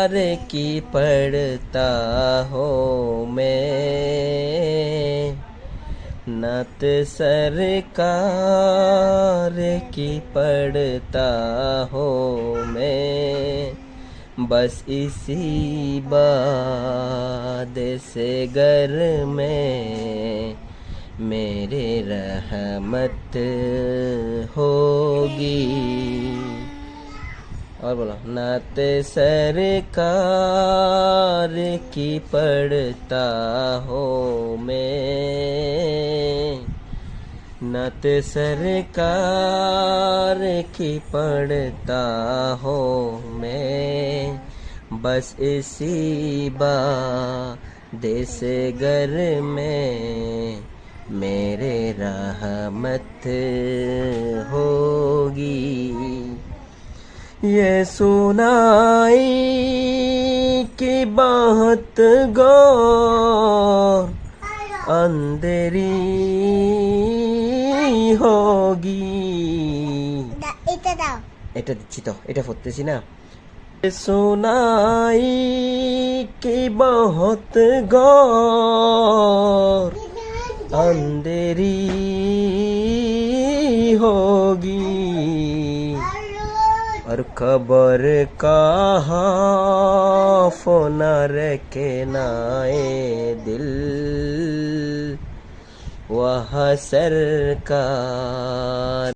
सरकार की पढ़ता हो मैं। नत सरकार की पढ़ता हो मैं। बस इसी बाद से घर में मेरे रहमत होगी। और बोलो। नात सरकार की पढ़ता हो मैं। नत सरकार की पढ़ता हो मैं। बस इसी बा देश घर में मेरे रहमत होगी। ये सुनाई की बात गौर अंधेरी होगी। এটা দিচ্ছি তো এটা ফুটতেছি না। সোনাই কি বহত গর अंधेरी होगी। আর খবর কাহা ফোনা রেখে নায়ে দিল ওয়া সরকার